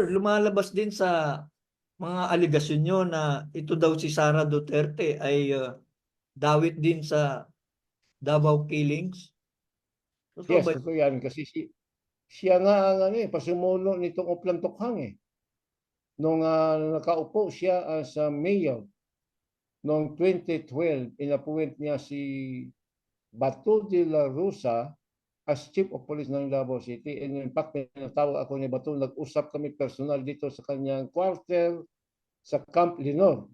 sir, lumalabas din sa mga aligasyon nyo na ito daw si Sara Duterte ay uh, dawit din sa Davao killings. Totoo Yes, ba? totoo yan. Kasi si, siya nga ang ano eh, pasumuno nitong Oplan Tukhang eh. Nung ah, nakaupo siya as a mayor noong 2012, inappoint niya si Bato de la Rosa as chief of police ng Davao City. And in fact, pinatawag ako ni Bato, nag-usap kami personal dito sa kanyang quarter sa Camp Leonor,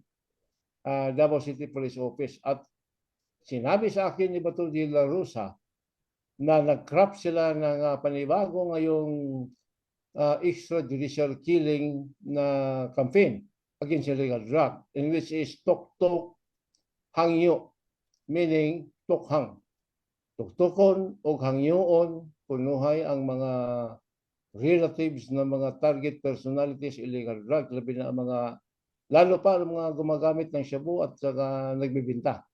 ah, Davao City Police Office. At sinabi sa akin ni Bato de la Rosa na nag-craft sila ng ah, panibago ngayong ah, extrajudicial killing na campaign against illegal drug in which is tok-tok hangyo meaning tokhang tuktukon o hangyoon punuhay ang mga relatives ng mga target personalities illegal drug labi na ang mga lalo pa ang mga gumagamit ng shabu at saka nagbibinta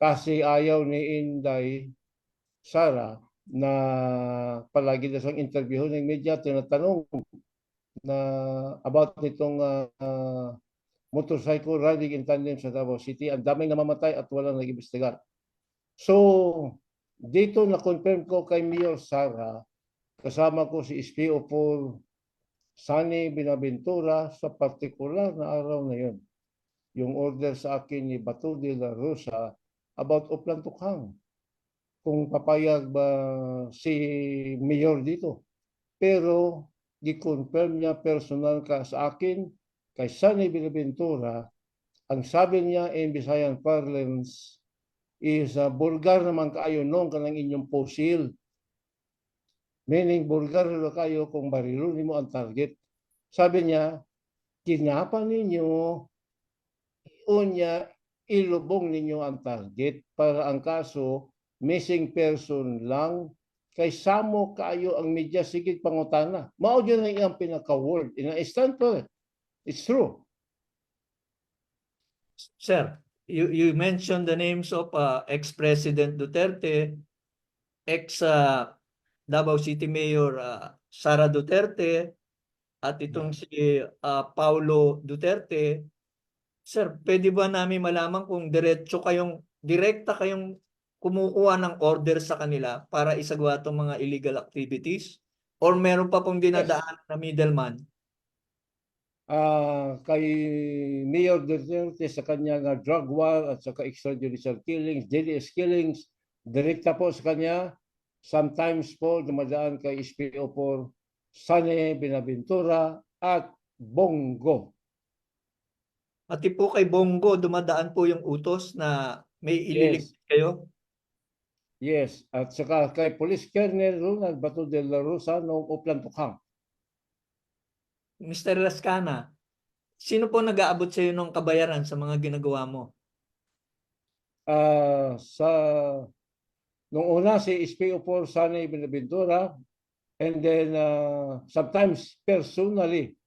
kasi ayaw ni Inday Sara na palagi na siyang interview ng media tinatanong na about nitong ah, motorcycle riding in tandem sa Davao City. Ang daming namamatay at walang nag-imbestigar. So, dito na-confirm ko kay Mayor Sara, kasama ko si SPO4 Sani Binaventura sa partikular na araw na yun. Yung order sa akin ni Bato de la Rosa about Oplan Tukhang kung papayag ba si Mayor dito. Pero di-confirm niya personal ka sa akin kay Sunny Binaventura, ang sabi niya in Visayan parlance is uh, bulgar naman kayo nung kanang inyong posil. Meaning bulgar na kayo kung barilun mo ang target. Sabi niya, kinapa ninyo, unya, ilubong ninyo ang target para ang kaso missing person lang kay samo kayo ang media sigit pangutana. Mao gyud ang iyang pinaka-word. Ina stand for it. It's true. Sir, you, you mentioned the names of uh, ex-President Duterte, ex uh, Davao City Mayor uh, Sara Duterte, at itong si uh, Paulo Duterte. Sir, pwede ba namin malaman kung diretso kayong, direkta kayong kumukuha ng order sa kanila para isagawa itong mga illegal activities? Or meron pa pong dinadaan na middleman? Ah, kay Mayor Duterte sa kanyang uh, drug war at saka extrajudicial killings, DDS killings, direkta po sa kanya. Sometimes po dumadaan kay SPO4 Sane Binaventura at Bongo. Pati po kay Bongo, dumadaan po yung utos na may ililigtas kayo? Yes, at saka kay Police Colonel Ronald Bato de la Rosa noong Uplan Tukhang. Mr. Lascana, sino po nag-aabot sa iyo ng kabayaran sa mga ginagawa mo? Ah, sa nung una si SPO4 Sunny Binaventura and then ah, sometimes personally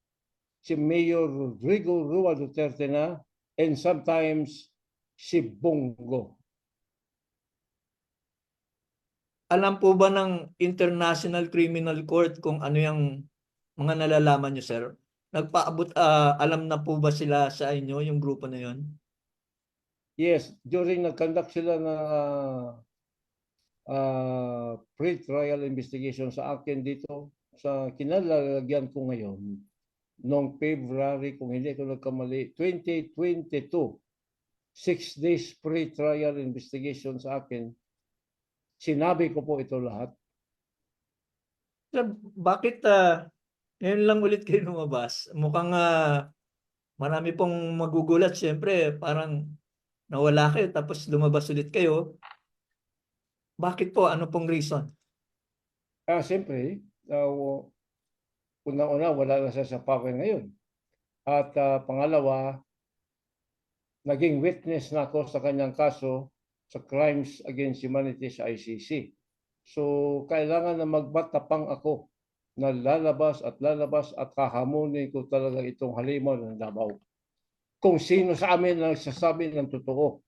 si Mayor Rodrigo Rua Duterte na and sometimes si Bongo. Alam po ba ng International Criminal Court kung ano yung mga nalalaman nyo, sir? Nagpaabot, ah, alam na po ba sila sa inyo, yung grupo na yon? Yes, during nag-conduct sila ng ah, ah, pre-trial investigation sa akin dito sa kinalalagyan ko ngayon noong February, kung hindi ko nagkamali, 2022. Six days pre-trial investigation sa akin. Sinabi ko po ito lahat. Sir, bakit ah, ngayon lang ulit kayo lumabas? Mukhang ah, marami pong magugulat. Siyempre, parang nawala kayo tapos lumabas ulit kayo. Bakit po? Ano pong reason? Ah, siyempre, uh, una-una wala na sa power ngayon. At ah, pangalawa, naging witness na ako sa kanyang kaso sa Crimes Against Humanity sa ICC. So, kailangan na magbatapang ako na lalabas at lalabas at kahamunin ko talaga itong halimaw ng Davao. Kung sino sa amin ang nagsasabi ng totoo.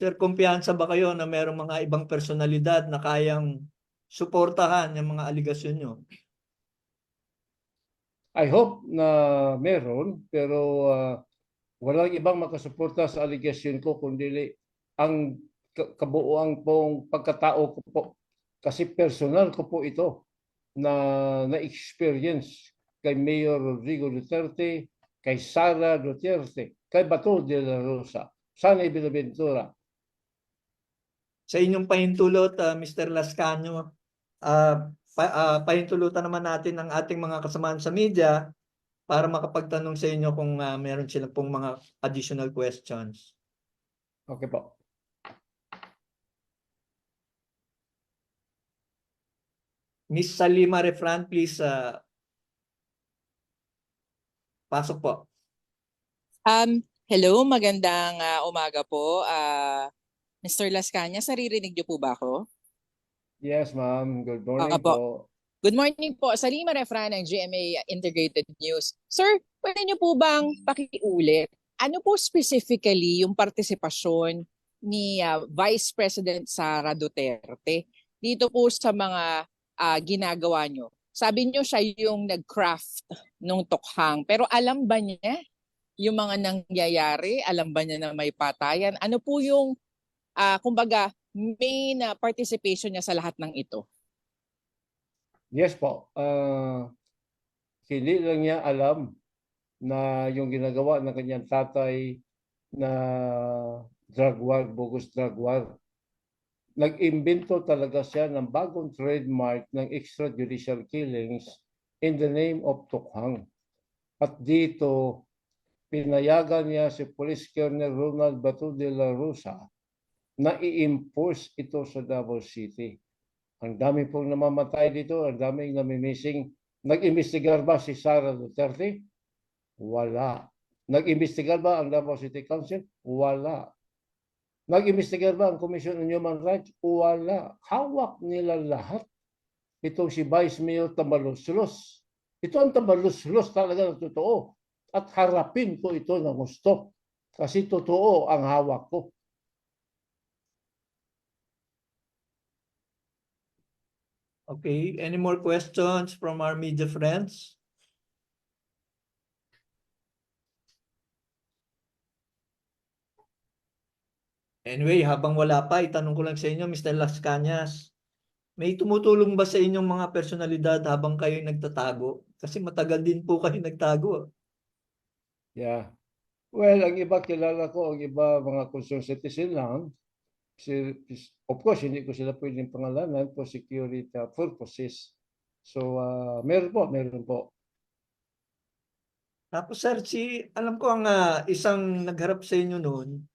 Sir, kumpiyansa ba kayo na merong mga ibang personalidad na kayang suportahan yung mga aligasyon nyo? I hope na meron, pero ah, walang ibang makasuporta sa allegation ko kundi ang ka- kabuuan pong pagkatao ko po. Kasi personal ko po ito na na-experience kay Mayor Rodrigo Duterte, kay Sara Duterte, kay Bato de la Rosa, Sanay Binaventura. Sa inyong pahintulot, ah, Mr. Lascanio, ah, pa, ah, pahintulutan naman natin ang ating mga kasamahan sa media para makapagtanong sa inyo kung ah, meron sila pong mga additional questions. Okay po. Miss Salima Refran, please ah, pasok po. Um, hello, magandang ah, umaga po. Ah, Mr. Las Cañas, naririnig niyo po ba ako? Yes, ma'am. Good morning Baka po. po. Good morning po. Salima Refran ng GMA Integrated News. Sir, pwede niyo po bang pakiulit? Ano po specifically yung partisipasyon ni ah, Vice President Sara Duterte dito po sa mga ah, ginagawa niyo? Sabi niyo siya yung nag-craft nung tukhang. Pero alam ba niya yung mga nangyayari? Alam ba niya na may patayan? Ano po yung, ah, kumbaga, main ah, participation niya sa lahat ng ito? Yes po. Ah, hindi lang niya alam na yung ginagawa ng kanyang tatay na drug war, bogus drug war. Nag-imbento talaga siya ng bagong trademark ng extrajudicial killings in the name of Tukhang. At dito, pinayagan niya si Police Colonel Ronald Batu de la Rosa na i-enforce ito sa Davao City. Ang dami pong namamatay dito, ang daming namimissing. Nag-imbestigar ba si Sara Duterte? Wala. Nag-imbestigar ba ang Davao City Council? Wala. Nag-imbestigar ba ang Commission on Human Rights? Wala. Hawak nila lahat. Itong si Vice Mayor Tamaluslos. Ito ang Tamaluslos talaga ng totoo. At harapin ko ito ng gusto. Kasi totoo ang hawak ko. Okay, any more questions from our media friends? Anyway, habang wala pa, itanong ko lang sa inyo, Mr. Las Cañas, may tumutulong ba sa inyong mga personalidad habang kayo nagtatago? Kasi matagal din po kayo nagtago. Yeah. Well, ang iba kilala ko, ang iba mga concerned citizen lang. Si, of course, hindi ko sila pwedeng pangalanan for security purposes. So, uh, meron po, meron po. Tapos sir, si, alam ko ang ah, isang nagharap sa inyo noon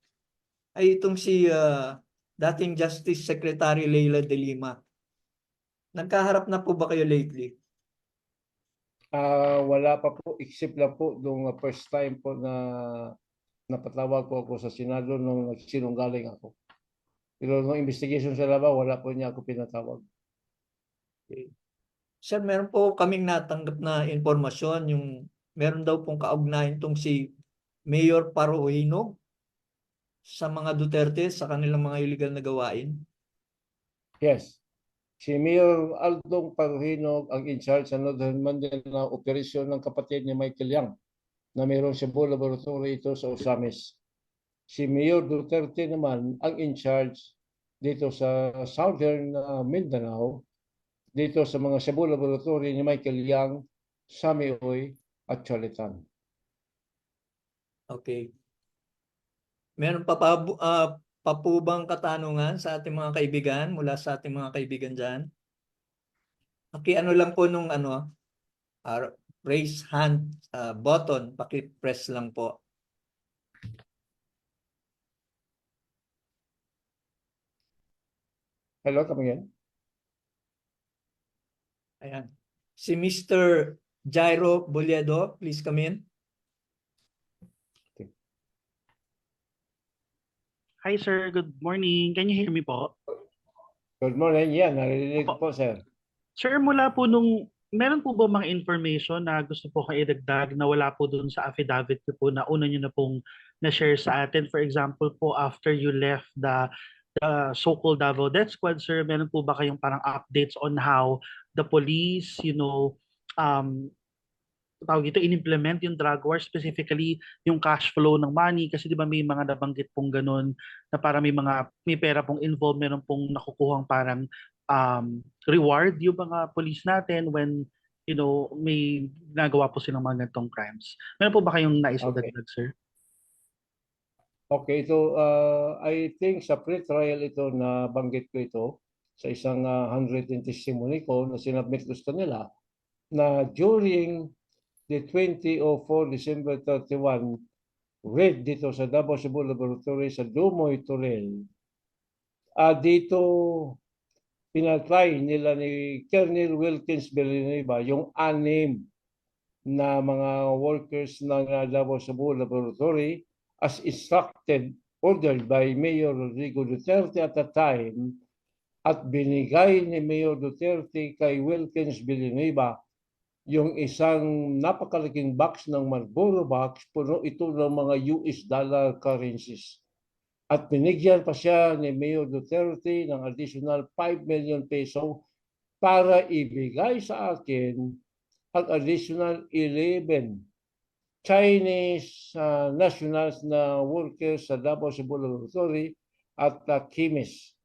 ay itong si ah, dating Justice Secretary Leila de Lima. Nagkaharap na po ba kayo lately? Ah, wala pa po, except lang po nung first time po na napatawag po ako sa Senado nung nagsinunggaling ako. Pero nung investigation sa laba, wala po niya ako pinatawag. Sir, meron po kaming natanggap na informasyon yung meron daw pong kaugnayan tong si Mayor Paruhino sa mga Duterte sa kanilang mga illegal na gawain. Yes. Si Mayor Aldong Paruhino ang in charge sa Northern Mandela operasyon ng kapatid ni Michael Yang na mayroong Cebu Laboratory ito sa Osamis. Si Mayor Duterte naman ang in charge dito sa Southern uh, Mindanao dito sa mga Cebu Laboratory ni Michael Yang, Samioy at Cholitan. Okay. Meron pa pa, ah, pa po bang katanungan sa ating mga kaibigan mula sa ating mga kaibigan dyan? Okay, ano lang po nung ano, ah, raise hand ah, button, paki-press lang po. Hello, come again. Ayan. Si Mr. Jairo Boledo, please come in. Hi sir, good morning. Can you hear me po? Good morning. Yan, naririnig ko po, sir. Sir, mula po nung, meron po ba mga information na gusto po kayo idagdag na wala po dun sa affidavit ko po na una nyo na pong na-share sa atin? For example po, after you left the, the so-called Davao Death Squad, sir, meron po ba kayong parang updates on how the police, you know, um, tawag ito, in-implement yung drug war, specifically yung cash flow ng money kasi di ba may mga nabanggit pong ganun na para may mga may pera pong involved, meron pong nakukuhang parang um, reward yung mga police natin when you know may nagawa po silang mga ganitong crimes. Meron po ba kayong nais Okay. idagdag, sir? Okay, so uh, I think sa pre-trial ito na banggit ko ito sa isang uh, handwritten testimony ko na sinabmit ko sa kanila na during the 2004 December 31 raid dito sa Davao Cebu Laboratory sa Dumoy Turel. Ah dito pinatry nila ni Colonel Wilkins Villanueva yung anim na mga workers ng uh, Davao Cebu Laboratory as instructed, ordered by Mayor Rodrigo Duterte at the time at binigay ni Mayor Duterte kay Wilkins Villanueva yung isang napakalaking box ng Marlboro box, puno ito ng mga US dollar currencies. At binigyan pa siya ni Mayor Duterte ng additional 5 million peso para ibigay sa akin ang additional 11 Chinese uh, nationals na workers sa Davao Cebu Laboratory at uh, chemists.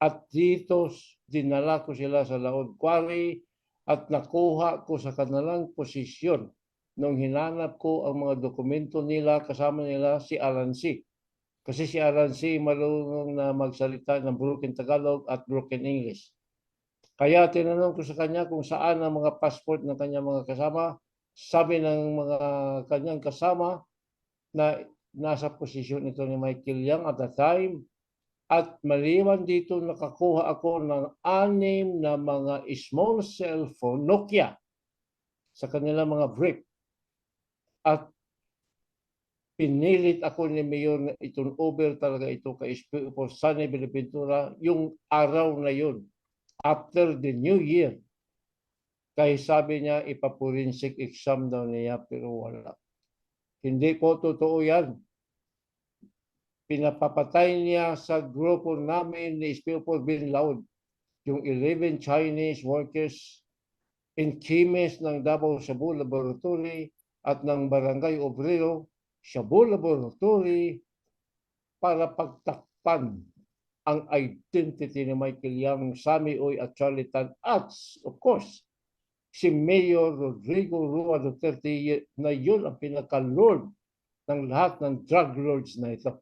At dito dinala ko sila sa Laod Quarry at nakuha ko sa kanilang posisyon nung hinanap ko ang mga dokumento nila kasama nila si Alan C. Kasi si Alan C. marunong na magsalita ng broken Tagalog at broken English. Kaya tinanong ko sa kanya kung saan ang mga passport ng kanyang mga kasama sabi ng mga kanyang kasama na nasa posisyon ito ni Michael Yang at the time at maliwan dito nakakuha ako ng anim na mga small cellphone Nokia sa kanilang mga brick at pinilit ako ni Mayor na itong over talaga ito kay SPO for Sunny Biniventura yung araw na yun after the new year kaya sabi niya ipapurinsik exam daw niya pero wala. Hindi po totoo yan. Pinapapatay niya sa grupo namin ni Spilpo Bin Laud yung 11 Chinese workers in chemist ng Davao Cebu Laboratory at ng Barangay Obrero Cebu Laboratory para pagtakpan ang identity ni Michael Yang, Sammy Oy at Charlie Tan at of course si Mayor Rodrigo Rua Duterte na yun ang pinaka-lord ng lahat ng drug lords na ito.